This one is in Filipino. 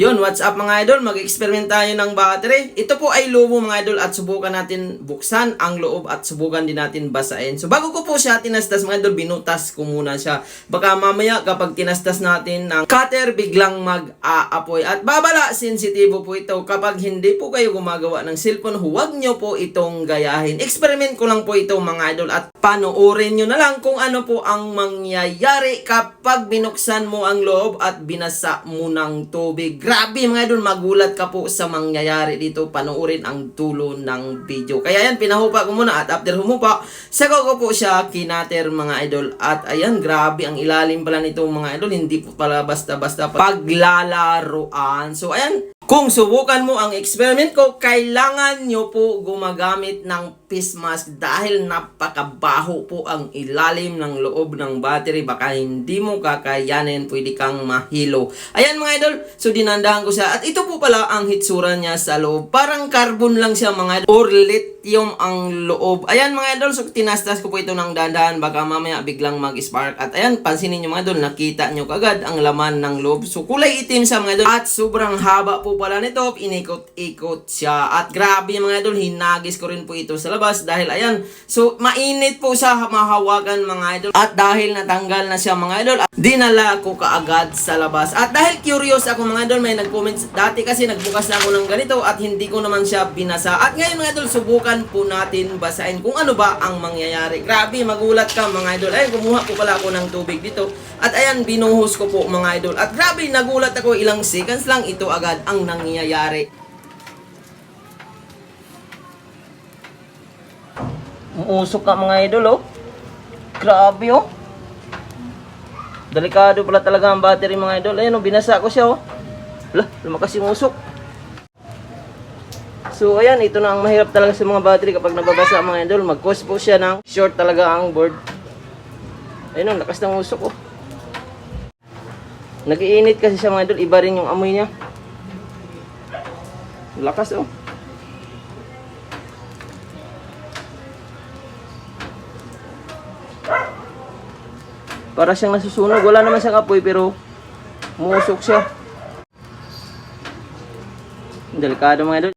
Yun, what's up mga idol? Mag-experiment tayo ng battery. Ito po ay lobo mga idol at subukan natin buksan ang loob at subukan din natin basahin. So bago ko po siya tinastas mga idol, binutas ko muna siya. Baka mamaya kapag tinastas natin ng cutter, biglang mag-aapoy. At babala, sensitibo po ito. Kapag hindi po kayo gumagawa ng cellphone, huwag nyo po itong gayahin. Experiment ko lang po ito mga idol at panoorin nyo na lang kung ano po ang mangyayari kapag binuksan mo ang loob at binasa mo ng tubig. Grabe mga idol, magulat ka po sa mangyayari dito. Panoorin ang tulo ng video. Kaya yan, pinahupa ko muna at after humupa, sako ko po siya kinater mga idol. At ayan, grabe ang ilalim pala nito mga idol. Hindi po pala basta-basta paglalaroan. So ayan, kung subukan mo ang experiment ko, kailangan nyo po gumagamit ng face mask dahil napakabaho po ang ilalim ng loob ng battery. Baka hindi mo kakayanin, pwede kang mahilo. Ayan mga idol, so dinandahan ko siya. At ito po pala ang hitsura niya sa loob. Parang carbon lang siya mga idol. Or lithium ang loob. Ayan mga idol, so tinastas ko po ito ng dandahan. Baka mamaya biglang mag-spark. At ayan, pansinin nyo mga idol, nakita nyo kagad ang laman ng loob. So kulay itim siya mga idol. At sobrang haba po pala nito. Inikot-ikot siya. At grabe mga idol, hinagis ko rin po ito sa labas. Dahil ayan, so mainit po siya mahawakan mga idol. At dahil natanggal na siya mga idol, dinala ko kaagad sa labas. At dahil curious ako mga idol, may nag-comment dati kasi nagbukas na ako ng ganito at hindi ko naman siya binasa. At ngayon mga idol, subukan po natin basahin kung ano ba ang mangyayari. Grabe, magulat ka mga idol. Ay, kumuha po pala ako ng tubig dito. At ayan, binuhos ko po mga idol. At grabe, nagulat ako ilang seconds lang ito agad ang nangyayari. Umusok ka mga idol, oh. Grabe, oh. Delikado pala talaga ang battery mga idol. Ayun, oh, binasa ko siya, oh. Lah, lumakas yung usok. So, ayan, ito na ang mahirap talaga sa mga battery kapag nababasa mga idol. Mag-cause po siya ng short talaga ang board. Ayun, ang lakas ng usok, oh. Nagiinit kasi siya mga idol. Iba rin yung amoy niya. Lakas, oh. Para siyang nasusunog. Wala naman siyang apoy pero musok siya. Delikado mga idol.